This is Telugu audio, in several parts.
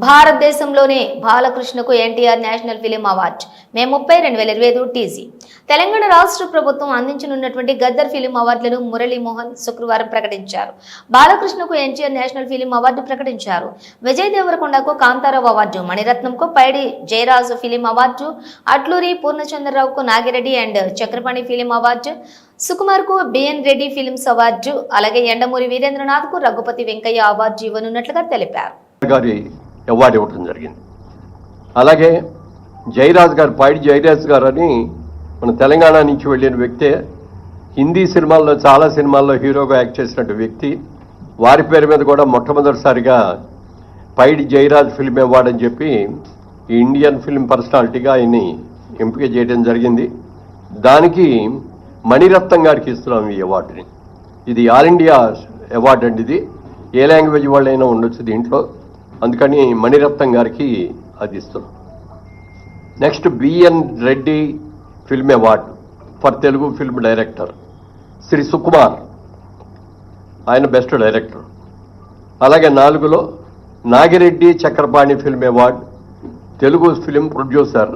భారతదేశంలోనే బాలకృష్ణకు NTR national film award. May ముప్పై రెండు వేల ఇరవై ఐదు టీజీ. తెలంగాణ రాష్ట్ర ప్రభుత్వం అందించనున్నటువంటి గద్దర్ ఫిలిం అవార్డులను మురళీమోహన్ శుక్రవారం ప్రకటించారు. బాలకృష్ణకు ఎన్టీఆర్ నేషనల్ ఫిలిం అవార్డు ప్రకటించారు. విజయ్ దేవరకొండకు కాంతారావు అవార్డు మణిరత్నంకు Paidi Jayaraju film award Atluri పూర్ణచంద్రరావుకు Nagireddy and Chakrapani film award సుకుమార్కు B N Reddy films award అలాగే ఎండమూరి వీరేంద్రనాథ్కు రఘుపతి వెంకయ్య అవార్డు ఇవ్వనున్నట్లుగా తెలిపారు. అవార్డు ఇవ్వడం జరిగింది. అలాగే జయరాజ్ గారు పైడి జయరాజ్ గారు అని మన తెలంగాణ నుంచి వెళ్ళిన వ్యక్తే హిందీ సినిమాల్లో చాలా సినిమాల్లో హీరోగా యాక్ట్ చేసినట్టు వ్యక్తి వారి పేరు మీద కూడా మొట్టమొదటిసారిగా పైడి జయరాజ్ ఫిల్మ్ అవార్డు అని చెప్పి ఈ ఇండియన్ ఫిల్మ్ పర్సనాలిటీగా ఆయన్ని ఎంపిక చేయడం జరిగింది. దానికి మణిరత్నం గారికి ఇస్తున్నాం ఈ అవార్డుని. ఇది ఆల్ ఇండియా అవార్డు అండి ఇది. ఏ లాంగ్వేజ్ వాళ్ళైనా ఉండొచ్చు దీంట్లో. అందుకని మణిరత్నం గారికి అది ఇస్తున్నాం. Next BN Reddy film award for Telugu film director Shri Sukumar ఆయన బెస్ట్ డైరెక్టర్ అలాగే నాలుగులో Nagireddy Chakrapani film award Telugu film producer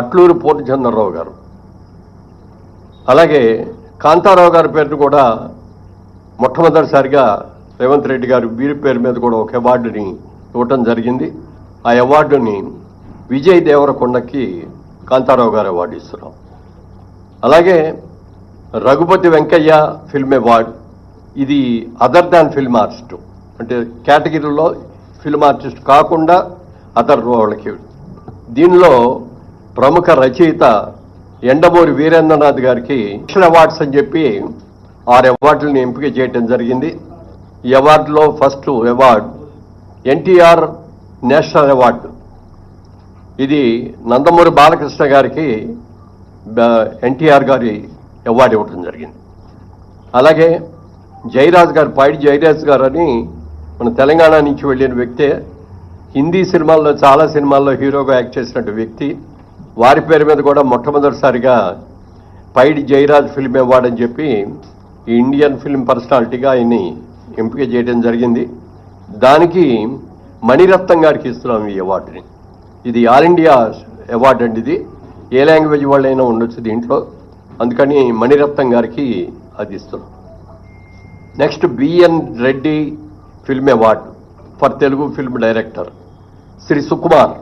Atluri Purnachandrarao garu అలాగే కాంతారావు గారి పేరును కూడా మొట్టమొదటిసారిగా రేవంత్ రెడ్డి గారు వీరి పేరు మీద కూడా ఒక అవార్డుని ఇవ్వటం జరిగింది. ఆ అవార్డుని విజయ్ దేవరకొండకి కాంతారావు గారు అవార్డు ఇస్తున్నాం అలాగే రఘుపతి వెంకయ్య ఫిల్మ్ అవార్డ్ ఇది అదర్ దాన్ ఫిల్మ్ ఆర్టిస్ట్ అంటే కేటగిరీలో ఫిల్మ్ ఆర్టిస్ట్ కాకుండా అదర్ వాళ్ళకి. దీనిలో ప్రముఖ రచయిత ఎండమూరి వీరేంద్రనాథ్ గారికి నేషనల్ అవార్డ్స్ అని చెప్పి ఆరు అవార్డులను ఎంపిక చేయడం జరిగింది. ఈ అవార్డులో first award NTR national award. ఇది నందమూరి బాలకృష్ణ గారికి ఎన్టీఆర్ గారి అవార్డు ఇవ్వడం జరిగింది. అలాగే జయరాజ్ గారు పైడి జయరాజ్ గారు అని మన తెలంగాణ నుంచి వెళ్ళిన వ్యక్తే హిందీ సినిమాల్లో చాలా సినిమాల్లో హీరోగా యాక్ట్ చేసినట్టు వ్యక్తి. వారి పేరు మీద కూడా మొట్టమొదటిసారిగా పైడి జయరాజ్ ఫిల్మ్ అవార్డు అని చెప్పి ఈ ఇండియన్ ఫిల్మ్ పర్సనాలిటీగా ఆయన్ని ఎంపిక చేయడం జరిగింది. దానికి మణిరత్నం గారికి ఇస్తున్నాం ఈ అవార్డుని. ఇది ఆల్ ఇండియా అవార్డు అండి ఇది. ఏ లాంగ్వేజ్ వాళ్ళైనా ఉండొచ్చు దీంట్లో. అందుకని మణిరత్నం గారికి అది ఇస్తున్నాం. Next BN Reddy film award for Telugu film director Shri Sukumar.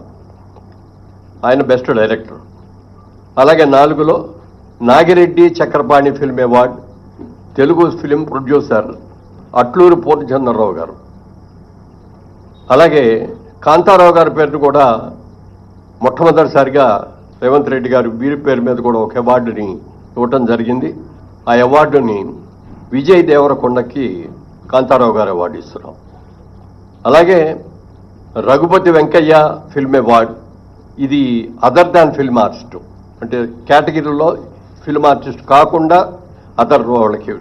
ఆయన బెస్ట్ డైరెక్టర్. అలాగే నాలుగులో Nagireddy Chakrapani film award Telugu film producer Atluri Purnachandrarao garu. అలాగే కాంతారావు గారి పేరును కూడా మొట్టమొదటిసారిగా రేవంత్ రెడ్డి గారు వీరి పేరు మీద కూడా ఒక అవార్డుని ఇవ్వటం జరిగింది. ఆ అవార్డుని విజయ్ దేవరకొండకి కాంతారావు గారు అవార్డు ఇస్తున్నాం అలాగే రఘుపతి వెంకయ్య ఫిల్మ్ అవార్డ్ ఇది అదర్ దాన్ ఫిల్మ్ ఆర్టిస్ట్ అంటే కేటగిరీలో ఫిల్మ్ ఆర్టిస్ట్ కాకుండా అదర్ వాళ్ళకి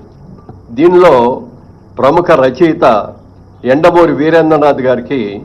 దీనిలో ప్రముఖ రచయిత ఎండమూరి వీరేంద్రనాథ్ గారికి